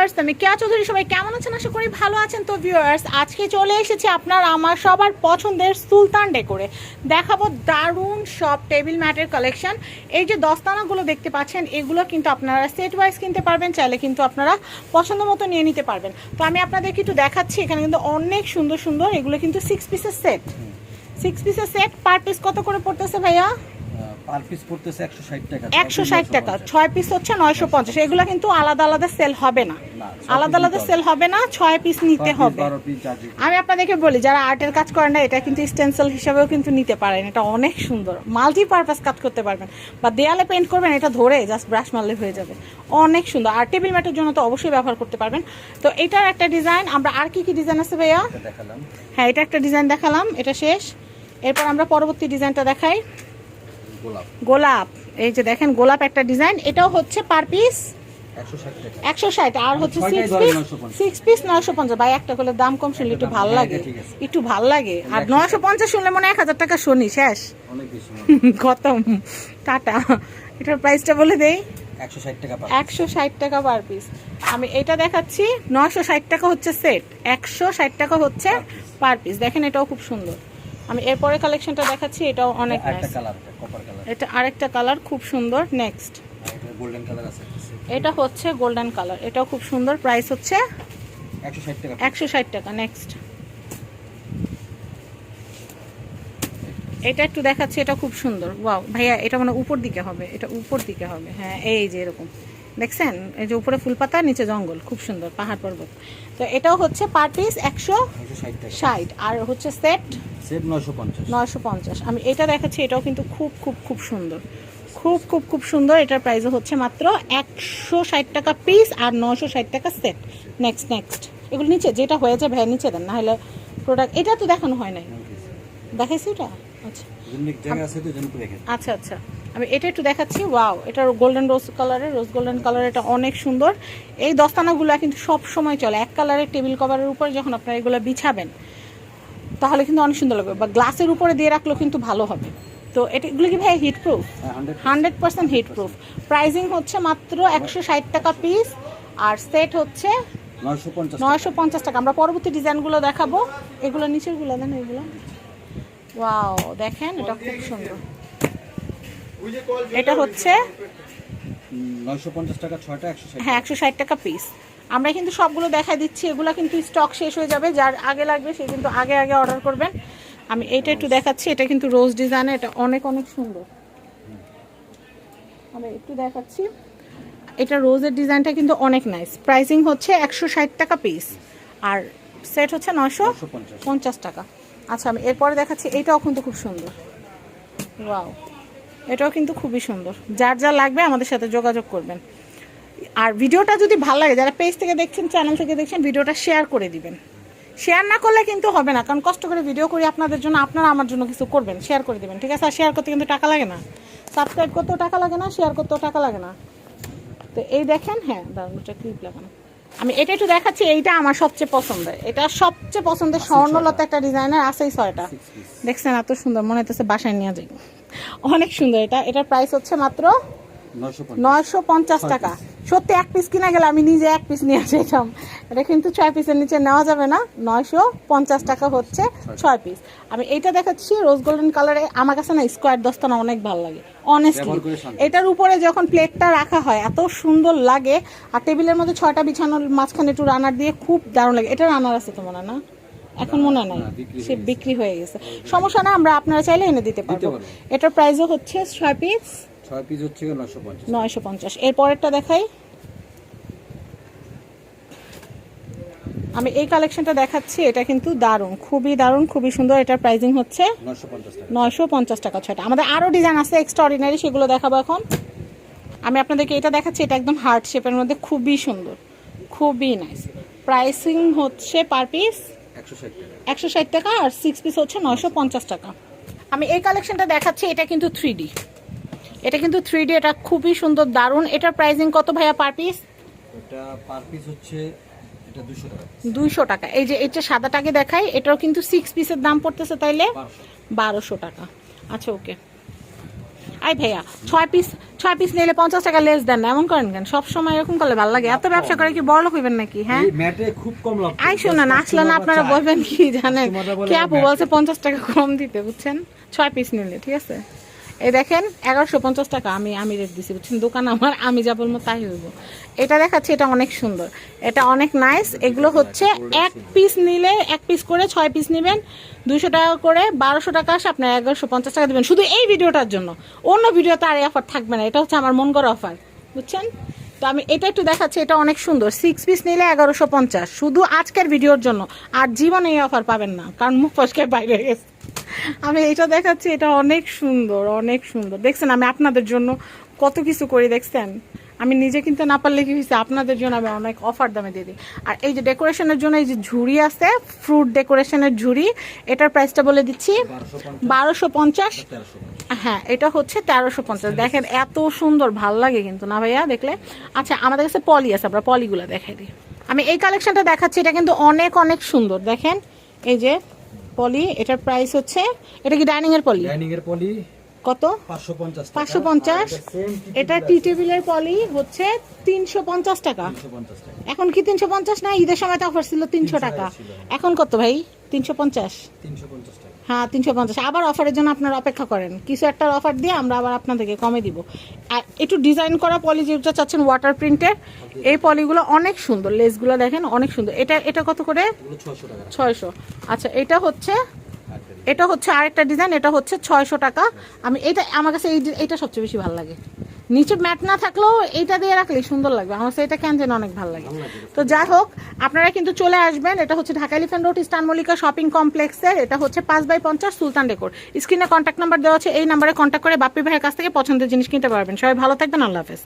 Viewers আমি কেয়া চৌধুরী সবাই কেমন আছেন? আশা করি ভালো আছেন। তো ভিউয়ার্স আজকে চলে এসেছি আপনার আমার সবার পছন্দের সুলতান ডেকোরে। দেখাবো দারুণ সব টেবিল ম্যাটের কালেকশন এই যে দস্তানাগুলো দেখতে পাচ্ছেন এগুলো কিন্তু আপনারা সেট ওয়াইজ কিনতে পারবেন চাইলে কিন্তু আপনারা পছন্দ মতো নিয়ে নিতে পারবেন। তো আমি আপনাদেরকে একটু দেখাচ্ছি এখানে কিন্তু অনেক সুন্দর সুন্দর এগুলো কিন্তু সিক্স পিসের সেট সিক্স পিসের সেট পার পিস কত করে পড়তেছে ভাইয়া? পার পিস পড়তেছে টাকা। একশো ষাট টাকা। ছয় পিস হচ্ছে নয়শো পঞ্চাশ। এগুলো কিন্তু আলাদা আলাদা সেল হবে না। আলাদা আলাদা সেল হবে না ছয় পিস নিতে হবে। আমি আপনাদেরকে বলি যারা আর্টের কাজ করেন না এটা কিন্তু স্টেন্সিল হিসাবেও কিন্তু নিতে পারেন। এটা অনেক সুন্দর। মাল্টিপারপাস কাজ করতে পারবেন। বা দেয়ালে পেন্ট করবেন এটা ধরে জাস্ট ব্রাশ মারলে হয়ে যাবে। অনেক সুন্দর। আর টেবিল ম্যাটের জন্য তো অবশ্যই ব্যবহার করতে পারবেন। তো এটার একটা ডিজাইন আমরা আর কি কি ডিজাইন আছে ভাইয়া? হ্যাঁ এটা একটা ডিজাইন দেখালাম। এটা শেষ। এরপর আমরা পরবর্তী ডিজাইনটা দেখাই। গোলাপ। এই যে দেখেন গোলাপ একটা ডিজাইন। এটাও হচ্ছে পার পিস একশো ষাট আর হচ্ছে সিক্স পিস সিক্স পিস নয়শো পঞ্চাশ। ভাই একটা করে দাম কম শুনলে একটু ভালো হ্যাঁ, লাগে। একটু ভালো লাগে। আর নয়শো পঞ্চাশ শুনলে মনে এক হাজার টাকা শুনি শেষ। খতম। টাটা। এটার প্রাইসটা বলে দেই। একশো ষাট টাকা পার পিস আমি এটা দেখাচ্ছি নয়শো ষাট টাকা হচ্ছে সেট একশো ষাট টাকা হচ্ছে পার পিস দেখেন এটাও খুব সুন্দর। আমি এরপরে কালেকশনটা দেখাচ্ছি এটাও অনেক একটা কালার কপার কালার এটা আরেকটা কালার খুব সুন্দর নেক্সট এটা গোল্ডেন কালার আছে এটা হচ্ছে গোল্ডেন কালার এটাও খুব সুন্দর প্রাইস হচ্ছে একশো ষাট টাকা। নেক্সট এটা একটু দেখাচ্ছি এটা খুব সুন্দর। ওয়াও ভাইয়া এটা মানে উপর দিকে হবে এটা উপর দিকে হবে। হ্যাঁ এই যে এরকম। দেখছেন? এই যে উপরে ফুল পাতা নিচে জঙ্গল খুব সুন্দর পাহাড় পর্বত। তো এটাও হচ্ছে পার পিস একশো ষাট আর হচ্ছে সেট সেট নয়শো পঞ্চাশ। নয়শো পঞ্চাশ। আমি এটা দেখাচ্ছি এটাও কিন্তু খুব খুব খুব সুন্দর। খুব খুব খুব সুন্দর। এটার প্রাইসও হচ্ছে মাত্র একশো ষাট টাকা পিস আর নশো ষাট টাকা সেট নেক্সট নেক্সট এগুলো নিচে যেটা হয়ে যায় ভাই নিচে দেন। না হলে প্রোডাক্ট এটা তো দেখানো হয় নাই। দেখাইছি এটা? আচ্ছা। আচ্ছা আচ্ছা। আমি এটা একটু দেখাচ্ছি। ওয়াও এটা গোল্ডেন রোজ কালারের রোজ গোল্ডেন কালার এটা অনেক সুন্দর। এই দস্তানাগুলো কিন্তু সব সময় চলে। এক কালারের টেবিল কভারের উপর যখন আপনারা এগুলো বিছাবেন তাহলে কিন্তু অনেক সুন্দর লাগবে। বা গ্লাসের উপরে দিয়ে রাখলেও কিন্তু ভালো হবে। তো এটা এগুলো কি ভাই heat proof hundred hundred percent heat proof pricing হচ্ছে মাত্র একশো ষাট টাকা পিস আর সেট হচ্ছে নয়শো পঞ্চাশ টাকা। আমরা পরবর্তী ডিজাইনগুলো দেখাবো। এগুলো নিচেরগুলো দেন এগুলো। ওয়াও দেখেন এটা খুব সুন্দর। এটা হচ্ছে নয়শো পঞ্চাশ টাকা ছয়টা একশো ষাট হ্যাঁ একশো ষাট টাকা পিস আমরা কিন্তু সবগুলো দেখা দিচ্ছি। এগুলো কিন্তু স্টক শেষ হয়ে যাবে। যার আগে লাগবে সে কিন্তু আগে আগে অর্ডার করবেন। আমি এইটা একটু দেখাচ্ছি। এটা কিন্তু রোজ ডিজাইনে এটা অনেক অনেক সুন্দর। আমি একটু দেখাচ্ছি। এটা রোজের ডিজাইনটা কিন্তু অনেক নাইস প্রাইসিং হচ্ছে একশো ষাট টাকা পিস আর সেট হচ্ছে নশো পঞ্চাশ। পঞ্চাশ টাকা। আচ্ছা আমি এরপরে দেখাচ্ছি। এটাও কিন্তু খুব সুন্দর। ওয়াও এটাও কিন্তু খুবই সুন্দর। যার যা লাগবে আমাদের সাথে যোগাযোগ করবেন। আর ভিডিওটা যদি ভালো লাগে যারা পেজ থেকে দেখছেন চ্যানেল থেকে দেখছেন ভিডিওটা শেয়ার করে দিবেন। শেয়ার না করলে কিন্তু হবে না কারণ কষ্ট করে ভিডিও করি আপনাদের জন্য আপনারা আমার জন্য কিছু করবেন শেয়ার করে দিবেন ঠিক আছে? আর শেয়ার করতে কিন্তু টাকা লাগে না। সাবস্ক্রাইব করতেও টাকা লাগে না শেয়ার করতেও টাকা লাগে না। তো এই দেখেন হ্যাঁ এটা ক্লিপ লাগানো। আমি এটা একটু দেখাচ্ছি এইটা আমার সবচেয়ে পছন্দের। এটা সবচেয়ে পছন্দের স্বর্ণলতা একটা ডিজাইনার আছেই ছয়টা। দেখছেন এত সুন্দর মনে হচ্ছে বাসায় নিয়ে যাই। অনেক সুন্দর এটা। এটার প্রাইস হচ্ছে মাত্র নয়শো পঞ্চাশ টাকা। সত্যি এক পিস কিনা গেলে আমি নিজে এক পিস নিয়ে যেতাম এটা কিন্তু ছয় পিসের নিচে নেওয়া যাবে না নয়শো পঞ্চাশ টাকা হচ্ছে ছয় পিস আমি এইটা দেখাচ্ছি রোজ গোল্ডেন কালারে আমার কাছে না স্কোয়ার দস্তানা অনেক ভালো লাগে অনেস্টলি। এটার উপরে যখন প্লেটটা রাখা হয় এত সুন্দর লাগে আর টেবিলের মধ্যে ছয়টা বিছানোর মাঝখানে একটু রানার দিয়ে খুব দারুণ লাগে। এটা রানার আছে তো মনে না? এখন মনে নাই। সে বিক্রি হয়ে গেছে। সমস্যা না আমরা আপনারা চাইলে এনে দিতে পারব। এটার প্রাইসও হচ্ছে ছয় পিস ছয় পিস হচ্ছে নয়শো পঞ্চাশ। এর পরেরটা দেখাই। আমি এই কালেকশনটা দেখাচ্ছি এটা কিন্তু দারুণ। খুবই দারুণ খুবই সুন্দর। এটার প্রাইসিং হচ্ছে নয়শো পঞ্চাশ টাকা। নয়শো পঞ্চাশ টাকা ছয়টা। আমাদের আরও ডিজাইন আছে এক্সট্রা অর্ডিনারি সেগুলো দেখাবো এখন। আমি আপনাদেরকে এটা দেখাচ্ছি এটা একদম হার্ট শেপের মধ্যে খুবই সুন্দর। খুবই নাইস প্রাইসিং হচ্ছে পার পিস একশো ষাট টাকা। আর সিক্স পিস হচ্ছে নয়শো পঞ্চাশ টাকা। আমি এই কালেকশনটা দেখাচ্ছি এটা কিন্তু থ্রি এটা কিন্তু থ্রি এটা খুবই সুন্দর দারুণ। এটার প্রাইসিং কত ভাইয়া পার পিস এটা পার পিস হচ্ছে এটা দুশো টাকা। দুইশো টাকা। এই যে এটা সাদাটাকে দেখাই এটাও কিন্তু সিক্স পিসের দাম পড়তেছে তাইলে বারোশো। টাকা। আচ্ছা ওকে আই ভাইয়া ছয় পিস ছয় পিস নিলে পঞ্চাশ টাকা লেস দেন না এমন করেন কেন? সবসময় এরকম করলে ভালো লাগে। এত ব্যবসা করে কি বড় লোক হইবেন নাকি হ্যাঁ? খুব কম লাভ আই শোনেন আসলে না আপনারা বলবেন কি জানেন? কে আপু বলছে পঞ্চাশ টাকা কম দিতে বুঝছেন? ছয় পিস নিলে ঠিক আছে? এই দেখেন, এগারোশো পঞ্চাশ টাকা আমি আমি রেট দিছি, বুঝছেন? দোকান আমার, আমি যা বলব তাই হইব। এটা দেখাচ্ছি, এটা অনেক সুন্দর। এটা অনেক নাইস এগুলো হচ্ছে এক পিস নিলে, এক পিস করে ছয় পিস নেবেন। দুইশো টাকা করে বারোশো টাকা আসে, আপনার এগারোশো পঞ্চাশ টাকা দেবেন। শুধু এই ভিডিওটার জন্য। অন্য ভিডিওতে আর এই অফার থাকবে না, এটা হচ্ছে আমার মন করা অফার বুঝছেন? তো আমি এটা একটু দেখাচ্ছি, এটা অনেক সুন্দর। সিক্স পিস নিলে এগারোশো পঞ্চাশ। শুধু আজকের ভিডিওর জন্য। আর জীবনে এই অফার পাবেন না, কারণ মুখ ফসকে বাইরে গেছে। আমি এটা দেখাচ্ছি, এটা অনেক সুন্দর অনেক সুন্দর। দেখছেন আমি আপনাদের জন্য কত কিছু করি, দেখছেন? আমি নিজে কিনতে না পারলে কি হয়েছে? আপনাদের জন্য আমি অনেক অফার দামে দিয়ে দিই। আর এই যে ডেকোরেশনের জন্য এই যে ঝুড়ি আছে ফ্রুট ডেকোরেশনের ঝুড়ি, এটার প্রাইসটা বলে দিচ্ছি, বারোশো পঞ্চাশ। হ্যাঁ এটা হচ্ছে তেরোশো পঞ্চাশ। দেখেন এত সুন্দর, ভালো লাগে কিন্তু না ভাইয়া, দেখলে? আচ্ছা আমাদের কাছে পলি আছে, আমরা পলিগুলো দেখাই দিই। আমি এই কালেকশনটা দেখাচ্ছি, এটা কিন্তু অনেক অনেক সুন্দর। দেখেন, এই যে পলি এটার প্রাইস হচ্ছে এটা কি ডাইনিং এর পলি? ডাইনিং এর পলি কত? পাঁচশো পঞ্চাশ এটা টি টেবিলের পলি হচ্ছে তিনশো পঞ্চাশ টাকা। এখন কি তিনশো পঞ্চাশ? না ঈদের সময় তো অফার ছিল তিনশো টাকা। এখন কত ভাই? তিনশো পঞ্চাশ। হ্যাঁ তিনশো পঞ্চাশ। আবার অফারের জন্য আপনারা অপেক্ষা করেন। কিছু একটা অফার দিয়ে আমরা আবার আপনাদেরকে কমে দিব। আর একটু ডিজাইন করা পলি যেটা চাচ্ছেন ওয়াটার প্রিন্টের এই পলিগুলো অনেক সুন্দর। লেসগুলো দেখেন অনেক সুন্দর। এটা এটা কত করে? ছয়শো। আচ্ছা এটা হচ্ছে এটা হচ্ছে আরেকটা ডিজাইন এটা হচ্ছে ছয়শো টাকা। আমি এটা, আমার কাছে এই এইটা সবচেয়ে বেশি ভালো লাগে। নিচে ম্যাট না থাকলেও এইটা দিয়ে রাখলে সুন্দর লাগবে। আমার কাছে এটা কেন অনেক ভালো লাগে। তো যাই হোক, আপনারা কিন্তু চলে আসবেন। এটা হচ্ছে Dhaka elephant road eastern Mallika shopping কমপ্লেক্সের এটা হচ্ছে পাঁচ বাই পঞ্চাশ সুলতান ডেকোর স্ক্রিনে কন্ট্যাক্ট নাম্বার দেওয়া আছে, এই নাম্বারে কন্ট্যাক্ট করে বাপ্পি ভাইয়ের কাছ থেকে পছন্দের জিনিস কিনতে পারবেন। সবাই ভালো থাকবেন, আল্লাহ হাফেজ।